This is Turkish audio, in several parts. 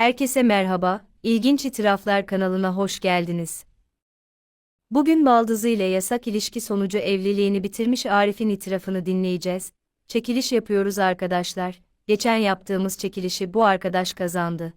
Herkese merhaba, İlginç İtiraflar kanalına hoş geldiniz. Bugün Baldızı ile yasak ilişki sonucu evliliğini bitirmiş Arif'in itirafını dinleyeceğiz. Çekiliş yapıyoruz arkadaşlar. Geçen yaptığımız çekilişi bu arkadaş kazandı.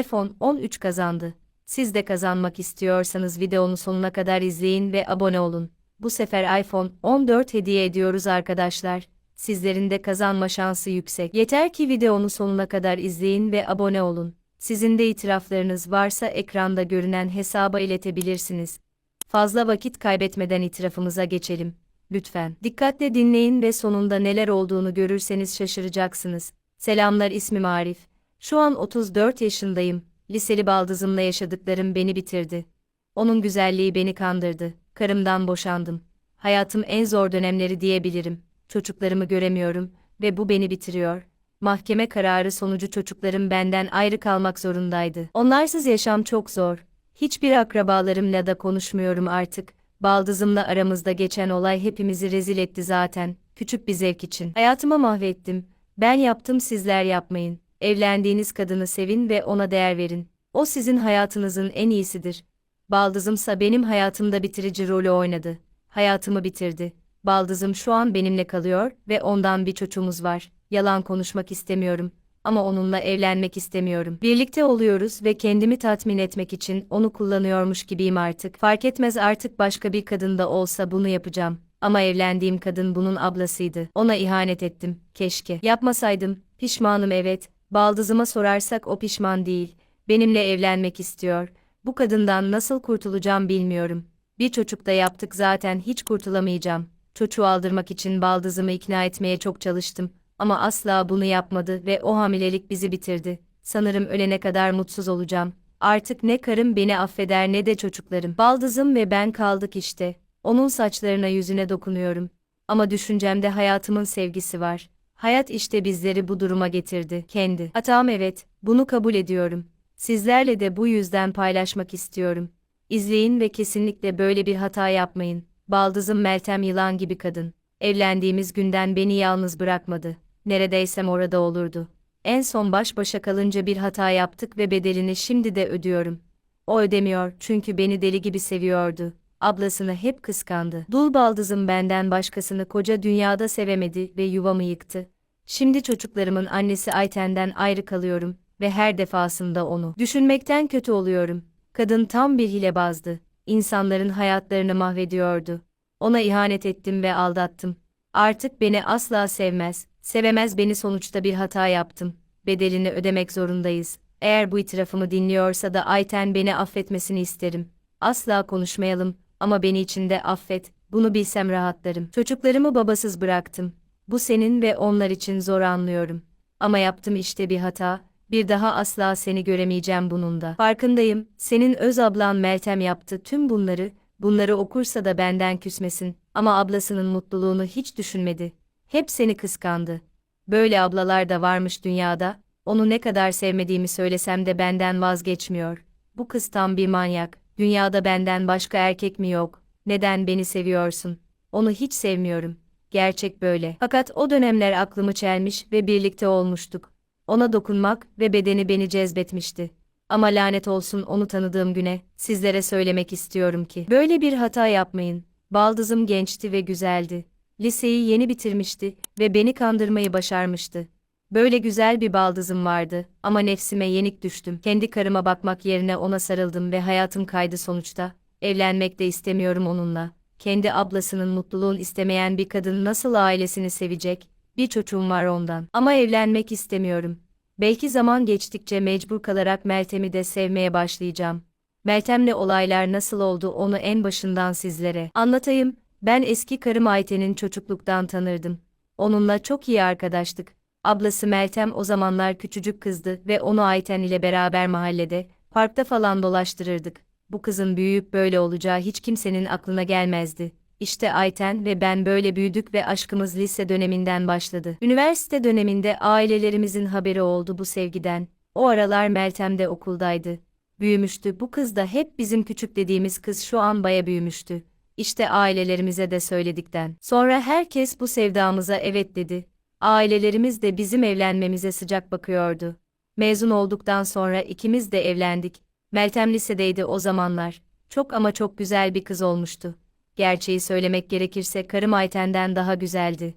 iPhone 13 kazandı. Siz de kazanmak istiyorsanız videonun sonuna kadar izleyin ve abone olun. Bu sefer iPhone 14 hediye ediyoruz arkadaşlar. Sizlerin de kazanma şansı yüksek. Yeter ki videonun sonuna kadar izleyin ve abone olun. Sizin de itiraflarınız varsa ekranda görünen hesaba iletebilirsiniz. Fazla vakit kaybetmeden itirafımıza geçelim. Lütfen. Dikkatle dinleyin ve sonunda neler olduğunu görürseniz şaşıracaksınız. Selamlar ismim Arif. Şu an 34 yaşındayım. Liseli baldızımla yaşadıklarım beni bitirdi. Onun güzelliği beni kandırdı. Karımdan boşandım. Hayatım en zor dönemleri diyebilirim. Çocuklarımı göremiyorum ve bu beni bitiriyor. Mahkeme kararı sonucu çocuklarım benden ayrı kalmak zorundaydı. Onlarsız yaşam çok zor. Hiçbir akrabalarımla da konuşmuyorum artık. Baldızımla aramızda geçen olay hepimizi rezil etti zaten. Küçük bir zevk için. Hayatımı mahvettim. Ben yaptım sizler yapmayın. Evlendiğiniz kadını sevin ve ona değer verin. O sizin hayatınızın en iyisidir. Baldızımsa benim hayatımda bitirici rolü oynadı. Hayatımı bitirdi. Baldızım şu an benimle kalıyor ve ondan bir çocuğumuz var. Yalan konuşmak istemiyorum ama onunla evlenmek istemiyorum. Birlikte oluyoruz ve kendimi tatmin etmek için onu kullanıyormuş gibiyim artık. Fark etmez artık başka bir kadında olsa bunu yapacağım. Ama evlendiğim kadın bunun ablasıydı. Ona ihanet ettim. Keşke. Yapmasaydım. Pişmanım evet. Baldızıma sorarsak o pişman değil. Benimle evlenmek istiyor. Bu kadından nasıl kurtulacağım bilmiyorum. Bir çocuk da yaptık zaten hiç kurtulamayacağım. Çocuğu aldırmak için baldızımı ikna etmeye çok çalıştım ama asla bunu yapmadı ve o hamilelik bizi bitirdi. Sanırım ölene kadar mutsuz olacağım. Artık ne karım beni affeder ne de çocuklarım. Baldızım ve ben kaldık işte. Onun saçlarına yüzüne dokunuyorum. Ama düşüncemde hayatımın sevgisi var. Hayat işte bizleri bu duruma getirdi. Kendi. Hatam evet, bunu kabul ediyorum. Sizlerle de bu yüzden paylaşmak istiyorum. İzleyin ve kesinlikle böyle bir hata yapmayın. Baldızım Meltem yılan gibi kadın. Evlendiğimiz günden beni yalnız bırakmadı. Neredeysem orada olurdu. En son baş başa kalınca bir hata yaptık ve bedelini şimdi de ödüyorum. O ödemiyor çünkü beni deli gibi seviyordu. Ablasını hep kıskandı. Dul baldızım benden başkasını koca dünyada sevemedi ve yuvamı yıktı. Şimdi çocuklarımın annesi Ayten'den ayrı kalıyorum ve her defasında onu düşünmekten kötü oluyorum. Kadın tam bir hilebazdı. İnsanların hayatlarını mahvediyordu. Ona ihanet ettim ve aldattım. Artık beni asla sevmez, sevemez beni sonuçta bir hata yaptım. Bedelini ödemek zorundayız. Eğer bu itirafımı dinliyorsa da Ayten beni affetmesini isterim. Asla konuşmayalım ama beni içinde affet, bunu bilsem rahatlarım. Çocuklarımı babasız bıraktım. Bu senin ve onlar için zor anlıyorum. Ama yaptım işte bir hata, bir daha asla seni göremeyeceğim bunun da. Farkındayım, senin öz ablan Meltem yaptı tüm bunları, bunları okursa da benden küsmesin. Ama ablasının mutluluğunu hiç düşünmedi. Hep seni kıskandı. Böyle ablalar da varmış dünyada, onu ne kadar sevmediğimi söylesem de benden vazgeçmiyor. Bu kız tam bir manyak, dünyada benden başka erkek mi yok, neden beni seviyorsun? Onu hiç sevmiyorum. Gerçek böyle. Fakat o dönemler aklımı çelmiş ve birlikte olmuştuk. Ona dokunmak ve bedeni beni cezbetmişti. Ama lanet olsun onu tanıdığım güne, sizlere söylemek istiyorum ki, böyle bir hata yapmayın. Baldızım gençti ve güzeldi. Liseyi yeni bitirmişti ve beni kandırmayı başarmıştı. Böyle güzel bir baldızım vardı ama nefsime yenik düştüm. Kendi karıma bakmak yerine ona sarıldım ve hayatım kaydı sonuçta. Evlenmek de istemiyorum onunla. Kendi ablasının mutluluğunu istemeyen bir kadın nasıl ailesini sevecek? Bir çocuğum var ondan. Ama evlenmek istemiyorum. Belki zaman geçtikçe mecbur kalarak Meltem'i de sevmeye başlayacağım. Meltem'le olaylar nasıl oldu onu en başından sizlere anlatayım. Ben eski karım Ayten'in çocukluktan tanırdım. Onunla çok iyi arkadaştık. Ablası Meltem o zamanlar küçücük kızdı ve onu Ayten ile beraber mahallede, parkta falan dolaştırırdık. Bu kızın büyüyüp böyle olacağı hiç kimsenin aklına gelmezdi. İşte Ayten ve ben böyle büyüdük ve aşkımız lise döneminden başladı. Üniversite döneminde ailelerimizin haberi oldu bu sevgiden. O aralar Meltem de okuldaydı. Büyümüştü. Bu kız da hep bizim küçük dediğimiz kız şu an baya büyümüştü. İşte ailelerimize de söyledikten. Sonra herkes bu sevdamıza evet dedi. Ailelerimiz de bizim evlenmemize sıcak bakıyordu. Mezun olduktan sonra ikimiz de evlendik. Meltem lisedeydi o zamanlar. Çok ama çok güzel bir kız olmuştu. Gerçeği söylemek gerekirse karım Ayten'den daha güzeldi.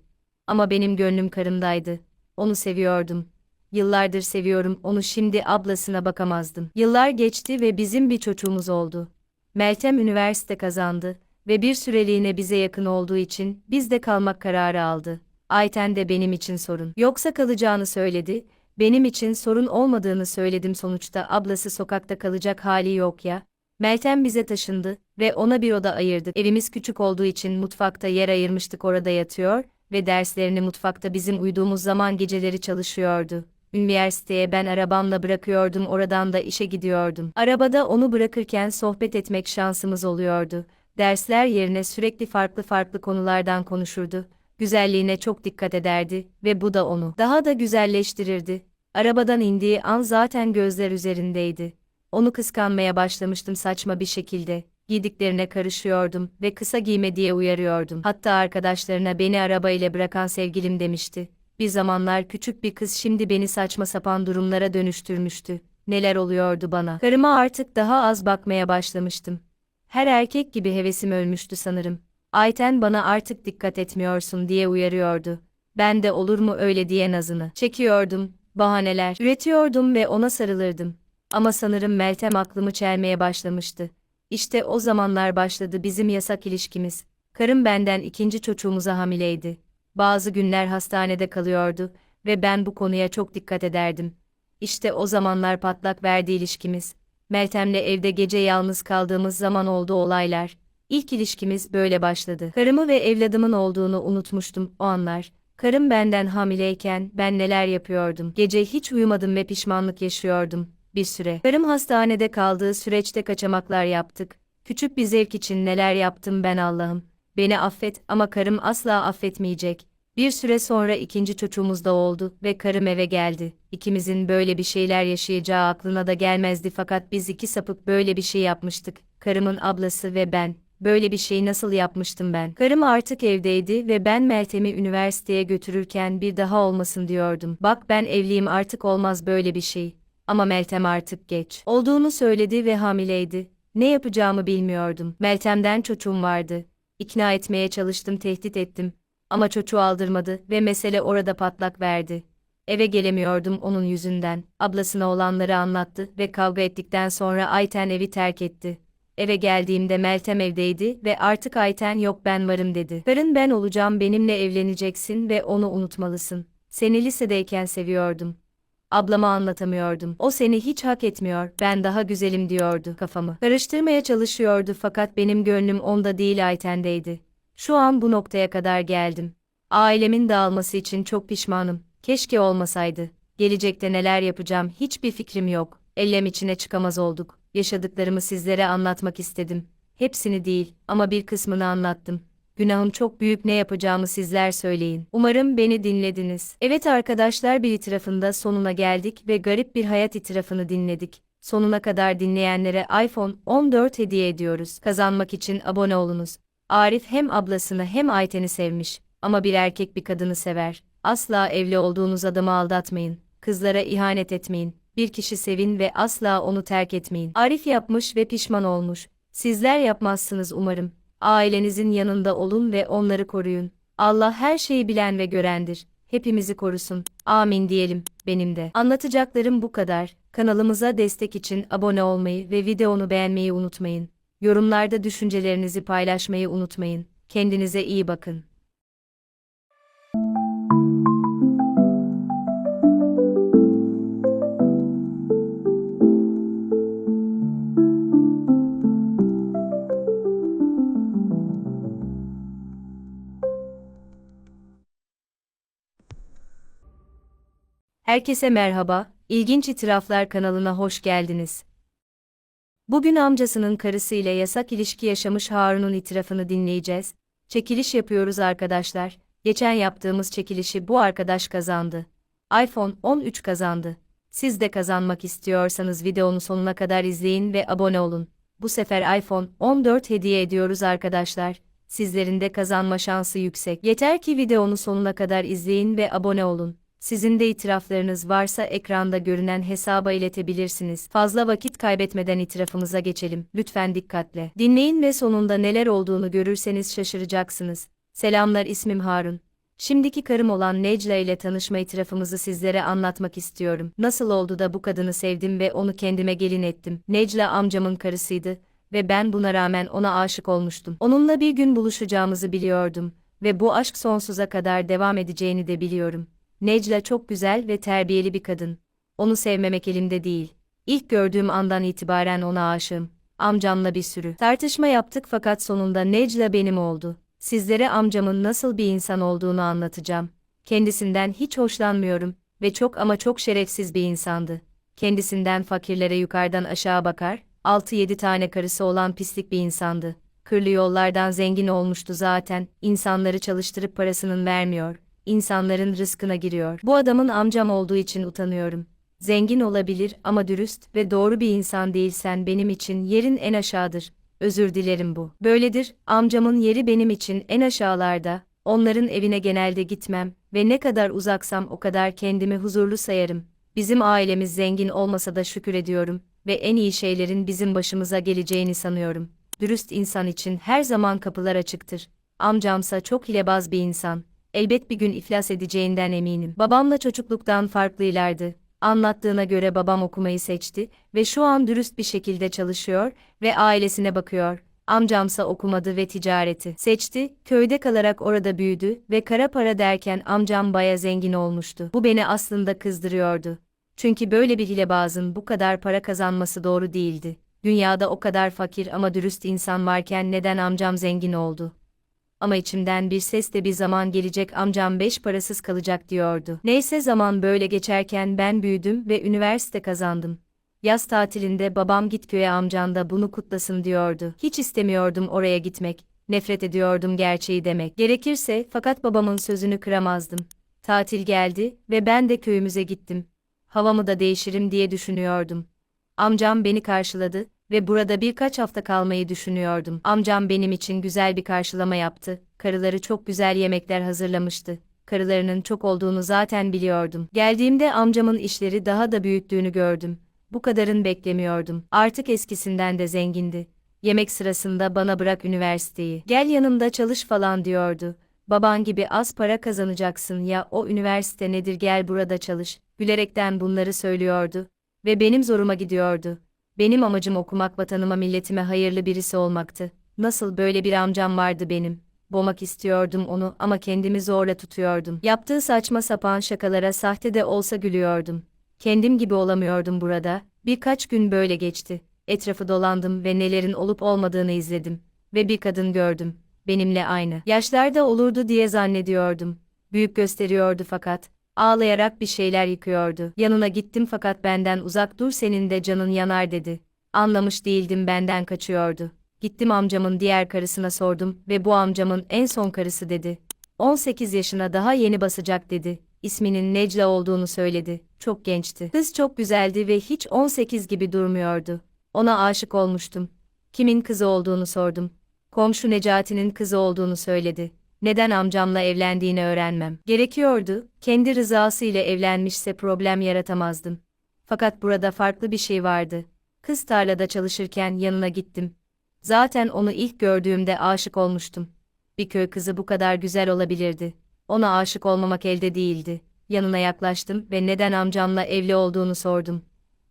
Ama benim gönlüm karımdaydı. Onu seviyordum. Yıllardır seviyorum onu şimdi ablasına bakamazdım. Yıllar geçti ve bizim bir çocuğumuz oldu. Meltem üniversite kazandı ve bir süreliğine bize yakın olduğu için bizde kalmak kararı aldı. Ayten de benim için sorun. Yoksa kalacağını söyledi, benim için sorun olmadığını söyledim sonuçta ablası sokakta kalacak hali yok ya. Meltem bize taşındı ve ona bir oda ayırdık. Evimiz küçük olduğu için mutfakta yer ayırmıştık orada yatıyor ve derslerini mutfakta bizim uyuduğumuz zaman geceleri çalışıyordu. Üniversiteye ben arabamla bırakıyordum oradan da işe gidiyordum. Arabada onu bırakırken sohbet etmek şansımız oluyordu. Dersler yerine sürekli farklı farklı konulardan konuşurdu. Güzelliğine çok dikkat ederdi ve bu da onu daha da güzelleştirirdi. Arabadan indiği an zaten gözler üzerindeydi. Onu kıskanmaya başlamıştım saçma bir şekilde. Giydiklerine karışıyordum ve kısa giyme diye uyarıyordum. Hatta arkadaşlarına beni araba ile bırakan sevgilim demişti. Bir zamanlar küçük bir kız şimdi beni saçma sapan durumlara dönüştürmüştü. Neler oluyordu bana? Karıma artık daha az bakmaya başlamıştım. Her erkek gibi hevesim ölmüştü sanırım. Ayten bana artık dikkat etmiyorsun diye uyarıyordu. Ben de olur mu öyle diye nazını çekiyordum, bahaneler üretiyordum ve ona sarılırdım. Ama sanırım Meltem aklımı çelmeye başlamıştı. İşte o zamanlar başladı bizim yasak ilişkimiz. Karım benden ikinci çocuğumuza hamileydi. Bazı günler hastanede kalıyordu ve ben bu konuya çok dikkat ederdim. İşte o zamanlar patlak verdi ilişkimiz. Meltem'le evde gece yalnız kaldığımız zaman oldu olaylar. İlk ilişkimiz böyle başladı. Karımı ve evladımın olduğunu unutmuştum o anlar. Karım benden hamileyken ben neler yapıyordum. Gece hiç uyumadım ve pişmanlık yaşıyordum. Bir süre. Karım hastanede kaldığı süreçte kaçamaklar yaptık. Küçük bir zevk için neler yaptım ben Allah'ım. Beni affet ama karım asla affetmeyecek. Bir süre sonra ikinci çocuğumuz da oldu ve karım eve geldi. İkimizin böyle bir şeyler yaşayacağı aklına da gelmezdi fakat biz iki sapık böyle bir şey yapmıştık. Karımın ablası ve ben. Böyle bir şey nasıl yapmıştım ben? Karım artık evdeydi ve ben Meltem'i üniversiteye götürürken bir daha olmasın diyordum. Bak ben evliyim artık olmaz böyle bir şey. Ama Meltem artık geç. Olduğunu söyledi ve hamileydi. Ne yapacağımı bilmiyordum. Meltem'den çocuğum vardı. İkna etmeye çalıştım, tehdit ettim. Ama çocuğu aldırmadı ve mesele orada patlak verdi. Eve gelemiyordum onun yüzünden. Ablasına olanları anlattı ve kavga ettikten sonra Ayten evi terk etti. Eve geldiğimde Meltem evdeydi ve artık Ayten yok ben varım dedi. Karın ben olacağım benimle evleneceksin ve onu unutmalısın. Seni lisedeyken seviyordum. Ablama anlatamıyordum. O seni hiç hak etmiyor, ben daha güzelim diyordu kafamı. Karıştırmaya çalışıyordu fakat benim gönlüm onda değil Ayten'deydi. Şu an bu noktaya kadar geldim. Ailemin dağılması için çok pişmanım. Keşke olmasaydı. Gelecekte neler yapacağım hiçbir fikrim yok. Ellem içine çıkamaz olduk. Yaşadıklarımı sizlere anlatmak istedim. Hepsini değil ama bir kısmını anlattım. Günahım çok büyük ne yapacağımı sizler söyleyin. Umarım beni dinlediniz. Evet arkadaşlar bir itirafında sonuna geldik ve garip bir hayat itirafını dinledik. Sonuna kadar dinleyenlere iPhone 14 hediye ediyoruz. Kazanmak için abone olunuz. Arif hem ablasını hem Ayten'i sevmiş ama bir erkek bir kadını sever. Asla evli olduğunuz adamı aldatmayın. Kızlara ihanet etmeyin. Bir kişi sevin ve asla onu terk etmeyin. Arif yapmış ve pişman olmuş. Sizler yapmazsınız umarım. Ailenizin yanında olun ve onları koruyun. Allah her şeyi bilen ve görendir. Hepimizi korusun. Amin diyelim. Benim de. Anlatacaklarım bu kadar. Kanalımıza destek için abone olmayı ve videonu beğenmeyi unutmayın. Yorumlarda düşüncelerinizi paylaşmayı unutmayın. Kendinize iyi bakın. Herkese merhaba, İlginç İtiraflar kanalına hoş geldiniz. Bugün amcasının karısıyla yasak ilişki yaşamış Harun'un itirafını dinleyeceğiz. Çekiliş yapıyoruz arkadaşlar. Geçen yaptığımız çekilişi bu arkadaş kazandı. iPhone 13 kazandı. Siz de kazanmak istiyorsanız videonun sonuna kadar izleyin ve abone olun. Bu sefer iPhone 14 hediye ediyoruz arkadaşlar. Sizlerin de kazanma şansı yüksek. Yeter ki videonun sonuna kadar izleyin ve abone olun. Sizin de itiraflarınız varsa ekranda görünen hesaba iletebilirsiniz. Fazla vakit kaybetmeden itirafımıza geçelim. Lütfen dikkatle. Dinleyin ve sonunda neler olduğunu görürseniz şaşıracaksınız. Selamlar ismim Harun. Şimdiki karım olan Necla ile tanışma itirafımızı sizlere anlatmak istiyorum. Nasıl oldu da bu kadını sevdim ve onu kendime gelin ettim. Necla amcamın karısıydı ve ben buna rağmen ona aşık olmuştum. Onunla bir gün buluşacağımızı biliyordum ve bu aşk sonsuza kadar devam edeceğini de biliyorum. Necla çok güzel ve terbiyeli bir kadın. Onu sevmemek elimde değil. İlk gördüğüm andan itibaren ona aşığım. Amcamla bir sürü tartışma yaptık fakat sonunda Necla benim oldu. Sizlere amcamın nasıl bir insan olduğunu anlatacağım. Kendisinden hiç hoşlanmıyorum ve çok ama çok şerefsiz bir insandı. Kendisinden fakirlere yukarıdan aşağı bakar, 6-7 tane karısı olan pislik bir insandı. Kırlı yollardan zengin olmuştu zaten, insanları çalıştırıp parasının vermiyor, insanların rızkına giriyor. Bu adamın amcam olduğu için utanıyorum. Zengin olabilir ama dürüst ve doğru bir insan değilsen benim için yerin en aşağıdır. Özür dilerim bu. Böyledir, amcamın yeri benim için en aşağılarda, onların evine genelde gitmem ve ne kadar uzaksam o kadar kendimi huzurlu sayarım. Bizim ailemiz zengin olmasa da şükür ediyorum ve en iyi şeylerin bizim başımıza geleceğini sanıyorum. Dürüst insan için her zaman kapılar açıktır. Amcamsa çok hilebaz bir insan. Elbet bir gün iflas edeceğinden eminim. Babamla çocukluktan farklıylardı. Anlattığına göre babam okumayı seçti ve şu an dürüst bir şekilde çalışıyor ve ailesine bakıyor. Amcamsa okumadı ve ticareti seçti, köyde kalarak orada büyüdü ve kara para derken amcam baya zengin olmuştu. Bu beni aslında kızdırıyordu. Çünkü böyle bir hilebazın bu kadar para kazanması doğru değildi. Dünyada o kadar fakir ama dürüst insan varken neden amcam zengin oldu? Ama içimden bir ses de bir zaman gelecek amcam beş parasız kalacak diyordu. Neyse zaman böyle geçerken ben büyüdüm ve üniversite kazandım. Yaz tatilinde babam git köye amcan da bunu kutlasın diyordu. Hiç istemiyordum oraya gitmek. Nefret ediyordum gerçeği demek. Gerekirse fakat babamın sözünü kıramazdım. Tatil geldi ve ben de köyümüze gittim. Havamı da değişirim diye düşünüyordum. Amcam beni karşıladı ve burada birkaç hafta kalmayı düşünüyordum. Amcam benim için güzel bir karşılama yaptı. Karıları çok güzel yemekler hazırlamıştı. Karılarının çok olduğunu zaten biliyordum. Geldiğimde amcamın işleri daha da büyüttüğünü gördüm. Bu kadarın beklemiyordum. Artık eskisinden de zengindi. Yemek sırasında bana bırak üniversiteyi. Gel yanımda çalış falan diyordu. Baban gibi az para kazanacaksın ya o üniversite nedir gel burada çalış. Gülerekten bunları söylüyordu. Ve benim zoruma gidiyordu. Benim amacım okumak vatanıma milletime hayırlı birisi olmaktı. Nasıl böyle bir amcam vardı benim. Boğmak istiyordum onu ama kendimi zorla tutuyordum. Yaptığı saçma sapan şakalara sahte de olsa gülüyordum. Kendim gibi olamıyordum burada. Birkaç gün böyle geçti. Etrafı dolandım ve nelerin olup olmadığını izledim. Ve bir kadın gördüm. Benimle aynı. Yaşlarda olurdu diye zannediyordum. Büyük gösteriyordu fakat. Ağlayarak bir şeyler yıkıyordu. Yanına gittim fakat benden uzak dur senin de canın yanar dedi. Anlamış değildim benden kaçıyordu. Gittim amcamın diğer karısına sordum ve bu amcamın en son karısı dedi. 18 yaşına daha yeni basacak dedi. İsminin Necla olduğunu söyledi. Çok gençti. Kız çok güzeldi ve hiç 18 gibi durmuyordu. Ona aşık olmuştum. Kimin kızı olduğunu sordum. Komşu Necati'nin kızı olduğunu söyledi. Neden amcamla evlendiğini öğrenmem. Gerekiyordu, kendi rızası ile evlenmişse problem yaratamazdım. Fakat burada farklı bir şey vardı. Kız tarlada çalışırken yanına gittim. Zaten onu ilk gördüğümde aşık olmuştum. Bir köy kızı bu kadar güzel olabilirdi. Ona aşık olmamak elde değildi. Yanına yaklaştım ve neden amcamla evli olduğunu sordum.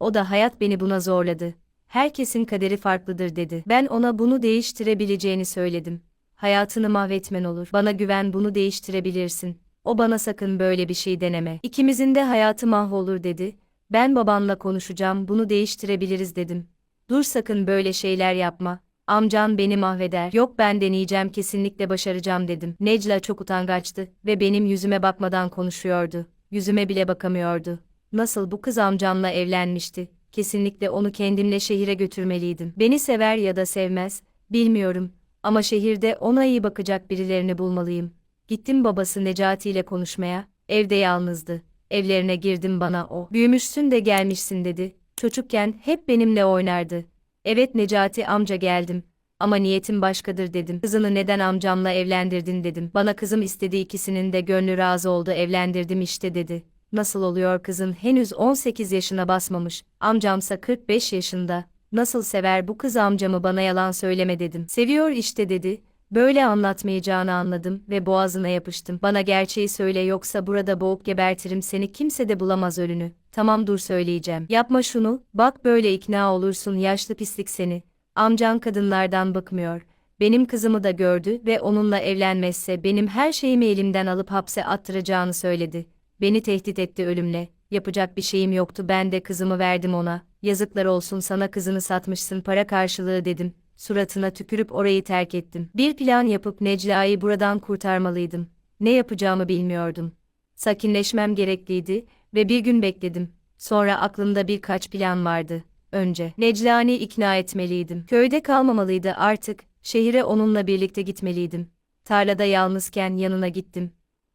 O da hayat beni buna zorladı. Herkesin kaderi farklıdır dedi. Ben ona bunu değiştirebileceğini söyledim. Hayatını mahvetmen olur. Bana güven bunu değiştirebilirsin. O bana sakın böyle bir şey deneme. İkimizin de hayatı mahvolur dedi. Ben babanla konuşacağım bunu değiştirebiliriz dedim. Dur sakın böyle şeyler yapma. Amcan beni mahveder. Yok ben deneyeceğim kesinlikle başaracağım dedim. Necla çok utangaçtı ve benim yüzüme bakmadan konuşuyordu. Yüzüme bile bakamıyordu. Nasıl bu kız amcamla evlenmişti? Kesinlikle onu kendimle şehire götürmeliydim. Beni sever ya da sevmez, bilmiyorum. Ama şehirde ona iyi bakacak birilerini bulmalıyım. Gittim babası Necati ile konuşmaya, evde yalnızdı. Evlerine girdim bana o. Büyümüşsün de gelmişsin dedi. Çocukken hep benimle oynardı. Evet Necati amca geldim. Ama niyetim başkadır dedim. Kızını neden amcamla evlendirdin dedim. Bana kızım istedi ikisinin de gönlü razı oldu evlendirdim işte dedi. Nasıl oluyor kızın henüz 18 yaşına basmamış, amcamsa 45 yaşında. Nasıl sever bu kız amcamı bana yalan söyleme dedim. Seviyor işte dedi. Böyle anlatmayacağını anladım ve boğazına yapıştım. Bana gerçeği söyle yoksa burada boğup gebertirim seni kimse de bulamaz ölünü. Tamam dur söyleyeceğim. Yapma şunu, bak böyle ikna olursun yaşlı pislik seni. Amcan kadınlardan bıkmıyor. Benim kızımı da gördü ve onunla evlenmezse benim her şeyimi elimden alıp hapse attıracağını söyledi. Beni tehdit etti ölümle. Yapacak bir şeyim yoktu ben de kızımı verdim ona. Yazıklar olsun sana kızını satmışsın para karşılığı dedim. Suratına tükürüp orayı terk ettim. Bir plan yapıp Necla'yı buradan kurtarmalıydım. Ne yapacağımı bilmiyordum. Sakinleşmem gerekliydi ve bir gün bekledim. Sonra aklımda birkaç plan vardı. Önce Necla'nı ikna etmeliydim. Köyde kalmamalıydı artık. Şehire onunla birlikte gitmeliydim. Tarlada yalnızken yanına gittim.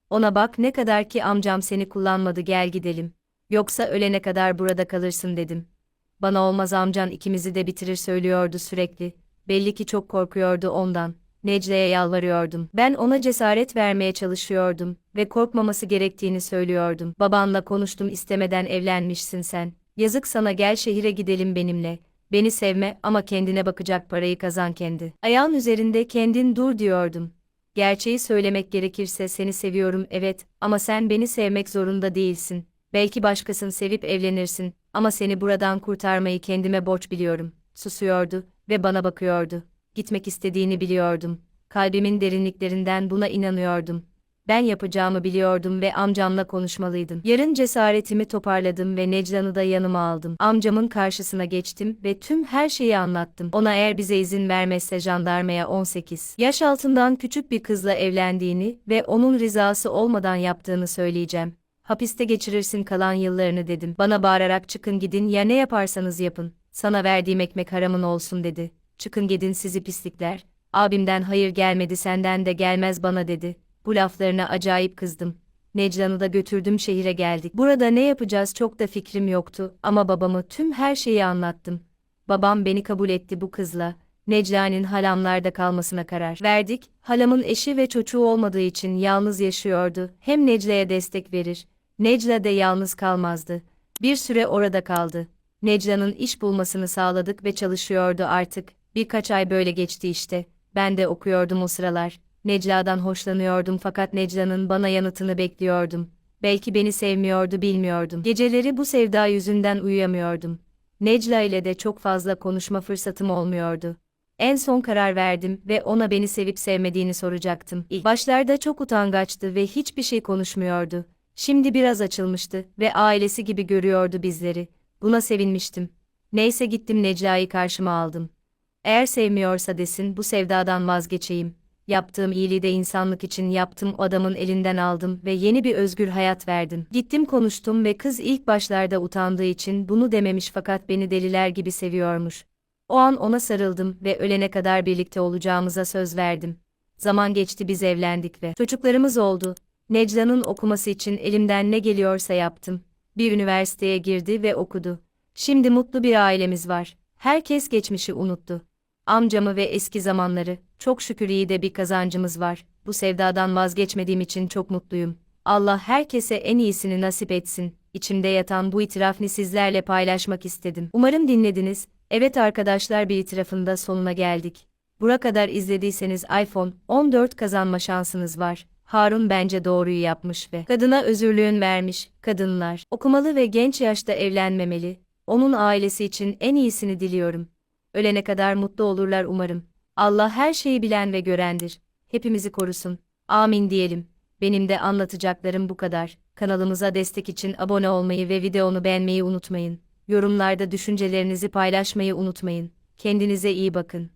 Ona bak ne kadar ki amcam seni kullanmadı gel gidelim. Yoksa ölene kadar burada kalırsın dedim. Bana olmaz amcan ikimizi de bitirir söylüyordu sürekli. Belli ki çok korkuyordu ondan. Necla'ya yalvarıyordum. Ben ona cesaret vermeye çalışıyordum ve korkmaması gerektiğini söylüyordum. Babanla konuştum istemeden evlenmişsin sen. Yazık sana gel şehire gidelim benimle. Beni sevme ama kendine bakacak parayı kazan kendi. Ayağın üzerinde kendin dur diyordum. Gerçeği söylemek gerekirse seni seviyorum evet ama sen beni sevmek zorunda değilsin. Belki başkasını sevip evlenirsin ama seni buradan kurtarmayı kendime borç biliyorum. Susuyordu ve bana bakıyordu. Gitmek istediğini biliyordum. Kalbimin derinliklerinden buna inanıyordum. Ben yapacağımı biliyordum ve amcamla konuşmalıydım. Yarın cesaretimi toparladım ve Neclan'ı da yanıma aldım. Amcamın karşısına geçtim ve tüm her şeyi anlattım. Ona eğer bize izin vermezse jandarmaya 18 yaş altından küçük bir kızla evlendiğini ve onun rızası olmadan yaptığını söyleyeceğim. Hapiste geçirirsin kalan yıllarını dedim. Bana bağırarak çıkın gidin ya ne yaparsanız yapın. Sana verdiğim ekmek haramın olsun dedi. Çıkın gidin sizi pislikler. Abimden hayır gelmedi senden de gelmez bana dedi. Bu laflarına acayip kızdım. Neclan'ı da götürdüm şehire geldik. Burada ne yapacağız çok da fikrim yoktu ama babamı tüm her şeyi anlattım. Babam beni kabul etti bu kızla. Necla'nın halamlarda kalmasına karar verdik. Halamın eşi ve çocuğu olmadığı için yalnız yaşıyordu. Hem Necla'ya destek verir. Necla de yalnız kalmazdı. Bir süre orada kaldı. Necla'nın iş bulmasını sağladık ve çalışıyordu artık. Birkaç ay böyle geçti işte. Ben de okuyordum o sıralar. Necla'dan hoşlanıyordum fakat Necla'nın bana yanıtını bekliyordum. Belki beni sevmiyordu bilmiyordum. Geceleri bu sevda yüzünden uyuyamıyordum. Necla ile de çok fazla konuşma fırsatım olmuyordu. En son karar verdim ve ona beni sevip sevmediğini soracaktım. İlk başlarda çok utangaçtı ve hiçbir şey konuşmuyordu. Şimdi biraz açılmıştı ve ailesi gibi görüyordu bizleri. Buna sevinmiştim. Neyse gittim Necla'yı karşıma aldım. Eğer sevmiyorsa desin bu sevdadan vazgeçeyim. Yaptığım iyiliği de insanlık için yaptım o adamın elinden aldım ve yeni bir özgür hayat verdim. Gittim konuştum ve kız ilk başlarda utandığı için bunu dememiş fakat beni deliler gibi seviyormuş. O an ona sarıldım ve ölene kadar birlikte olacağımıza söz verdim. Zaman geçti biz evlendik ve çocuklarımız oldu. Necla'nın okuması için elimden ne geliyorsa yaptım. Bir üniversiteye girdi ve okudu. Şimdi mutlu bir ailemiz var. Herkes geçmişi unuttu. Amcamı ve eski zamanları, çok şükür iyi de bir kazancımız var. Bu sevdadan vazgeçmediğim için çok mutluyum. Allah herkese en iyisini nasip etsin. İçimde yatan bu itirafını sizlerle paylaşmak istedim. Umarım dinlediniz. Evet arkadaşlar bir itirafın da sonuna geldik. Bura kadar izlediyseniz iPhone 14 kazanma şansınız var. Harun bence doğruyu yapmış ve kadına özürlüğün vermiş. Kadınlar okumalı ve genç yaşta evlenmemeli. Onun ailesi için en iyisini diliyorum. Ölene kadar mutlu olurlar umarım. Allah her şeyi bilen ve görendir. Hepimizi korusun. Amin diyelim. Benim de anlatacaklarım bu kadar. Kanalımıza destek için abone olmayı ve videonu beğenmeyi unutmayın. Yorumlarda düşüncelerinizi paylaşmayı unutmayın. Kendinize iyi bakın.